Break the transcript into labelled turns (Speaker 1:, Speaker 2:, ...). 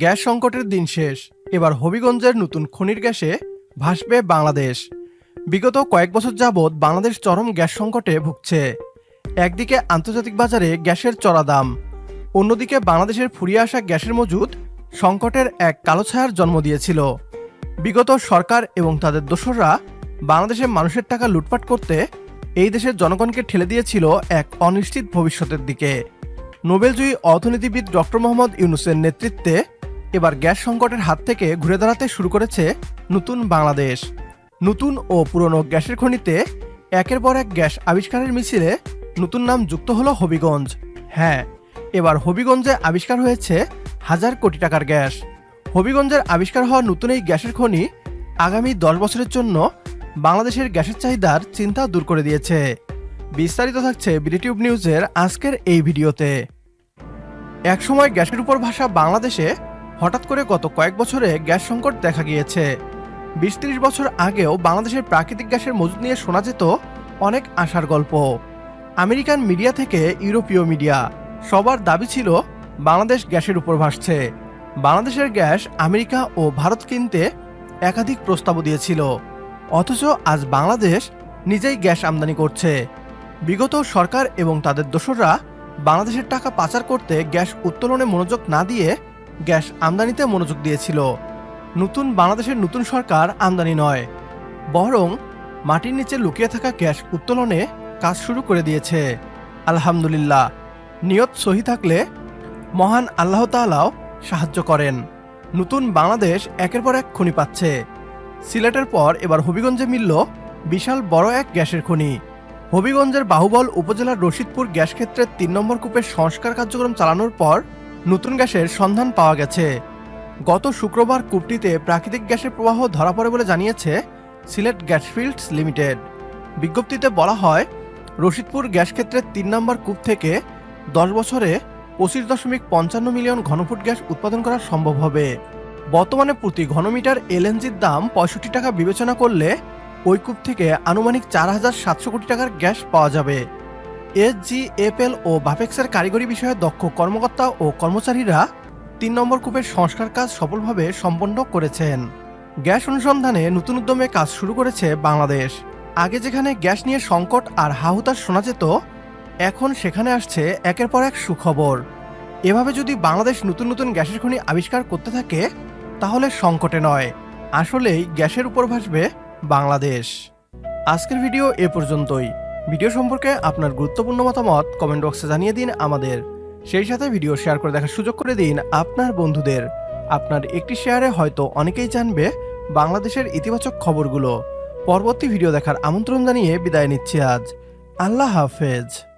Speaker 1: Gas সংকটের দিন শেষ। এবার হবিগঞ্জের নতুন খনির গ্যাসে ভাসবে বাংলাদেশ। বিগত কয়েক বছর যাবৎ বাংলাদেশ চরম গ্যাস সংকটে ভুগছে। একদিকে আন্তর্জাতিক বাজারে গ্যাসের চড়া দাম, অন্যদিকে বাংলাদেশের ফুরিয়ে আসা গ্যাসের মজুদ সংকটের এক কালো ছায়ার জন্ম দিয়েছিল। বিগত সরকার এবং তাদের দোসররা বাংলাদেশের মানুষের টাকা লুটপাট করতে এই দেশের জনগণকে ঠেলে দিয়েছিল এক অনিশ্চিত ভবিষ্যতের দিকে। নোবেলজয়ী অর্থনীতিবিদ ডক্টর মোহাম্মদ ইউনুসের নেতৃত্বে এবার গ্যাস সংকটের হাত থেকে ঘুরে দাঁড়াতে শুরু করেছে নতুন বাংলাদেশ। নতুন ও পুরনো গ্যাসের খনিতে একের পর এক গ্যাস আবিষ্কারের মিছিলে নতুন নাম যুক্ত হলো হবিগঞ্জ। হ্যাঁ এবার হবিগঞ্জে আবিষ্কার হয়েছে হাজার কোটি টাকার গ্যাস। হবিগঞ্জের আবিষ্কার হওয়া নতুন এই গ্যাসের খনি আগামী দশ বছরের জন্য বাংলাদেশের গ্যাসের চাহিদার চিন্তা দূর করে দিয়েছে। বিস্তারিত থাকছে বিডিটিউব নিউজের আজকের এই ভিডিওতে। একসময় গ্যাসের উপর ভাষা বাংলাদেশে হঠাৎ করে গত কয়েক বছরে গ্যাস সংকট দেখা গিয়েছে। বিশ ত্রিশ বছর আগেও বাংলাদেশের প্রাকৃতিক গ্যাসের মজুদ নিয়ে শোনা যেত অনেক আশার গল্প। আমেরিকান মিডিয়া থেকে ইউরোপীয় মিডিয়া। সবার দাবি ছিল, বাংলাদেশ গ্যাসের উপর ভাসছে। বাংলাদেশের গ্যাস আমেরিকা ও ভারত কিনতে একাধিক প্রস্তাবও দিয়েছিল। অথচ আজ বাংলাদেশ নিজেই গ্যাস আমদানি করছে। বিগত সরকার এবং তাদের দোসররা বাংলাদেশের টাকা পাচার করতে গ্যাস উত্তোলনে মনোযোগ না দিয়ে গ্যাস আমদানিতে মনোযোগ দিয়েছিল। নতুন বাংলাদেশের নতুন সরকার আমদানি নয়, বরং মাটির নিচে লুকিয়ে থাকা গ্যাস উত্তোলনে কাজ শুরু করে দিয়েছে। আলহামদুলিল্লাহ, নিয়ত সহি থাকলে মহান আল্লাহ তাআলাও সাহায্য করেন। নতুন বাংলাদেশ একের পর এক খনি পাচ্ছে। সিলেটের পর এবার হবিগঞ্জে মিলল বিশাল বড় এক গ্যাসের খনি। হবিগঞ্জের বাহুবল উপজেলার রশিদপুর গ্যাস ক্ষেত্রের তিন নম্বর কূপের সংস্কার কার্যক্রম চালানোর পর নতুন গ্যাসের সন্ধান পাওয়া গেছে। গত শুক্রবার কূপটিতে প্রাকৃতিক গ্যাসের প্রবাহ ধরা পড়ে বলে জানিয়েছে সিলেট গ্যাস ফিল্ডস লিমিটেড। বিজ্ঞপ্তিতে বলা হয়, রশিদপুর গ্যাস ক্ষেত্রের তিন নম্বর কূপ থেকে দশ বছরে পঁচিশ দশমিক পঞ্চান্ন মিলিয়ন ঘনফুট গ্যাস উৎপাদন করা সম্ভব হবে। বর্তমানে প্রতি ঘনমিটার এলএনজির দাম পঁয়ষট্টি টাকা বিবেচনা করলে ওই কূপ থেকে আনুমানিক চার হাজার সাতশো কোটি টাকার গ্যাস পাওয়া যাবে। এসজিএফএল ও বাফেক্সের কারিগরি বিষয়ে দক্ষ কর্মকর্তা ও কর্মচারীরা তিন নম্বর কূপের সংস্কার কাজ সফলভাবে সম্পন্ন করেছেন। গ্যাস অনুসন্ধানে নতুন উদ্যমে কাজ শুরু করেছে বাংলাদেশ। আগে যেখানে গ্যাস নিয়ে সংকট আর হাহুতাশ শোনা যেত, এখন সেখানে আসছে একের পর এক সুখবর। এভাবে যদি বাংলাদেশ নতুন নতুন গ্যাসের খনি আবিষ্কার করতে থাকে, তাহলে সংকটে নয়। আসলেই গ্যাসের উপর ভাসবে বাংলাদেশ। আজকের ভিডিও এ পর্যন্তই। ভিডিও সম্পর্কে আপনার গুরুত্বপূর্ণ মতামত কমেন্ট বক্সে জানিয়ে দিন আমাদের। সেই সাথে ভিডিও শেয়ার করে দেখার সুযোগ করে দিন আপনার বন্ধুদের। আপনার একটি শেয়ারে হয়তো অনেকেই জানবে বাংলাদেশের ইতিবাচক খবরগুলো। পরবর্তী ভিডিও দেখার আমন্ত্রণ জানিয়ে বিদায় নিচ্ছি আজ। আল্লাহ হাফেজ।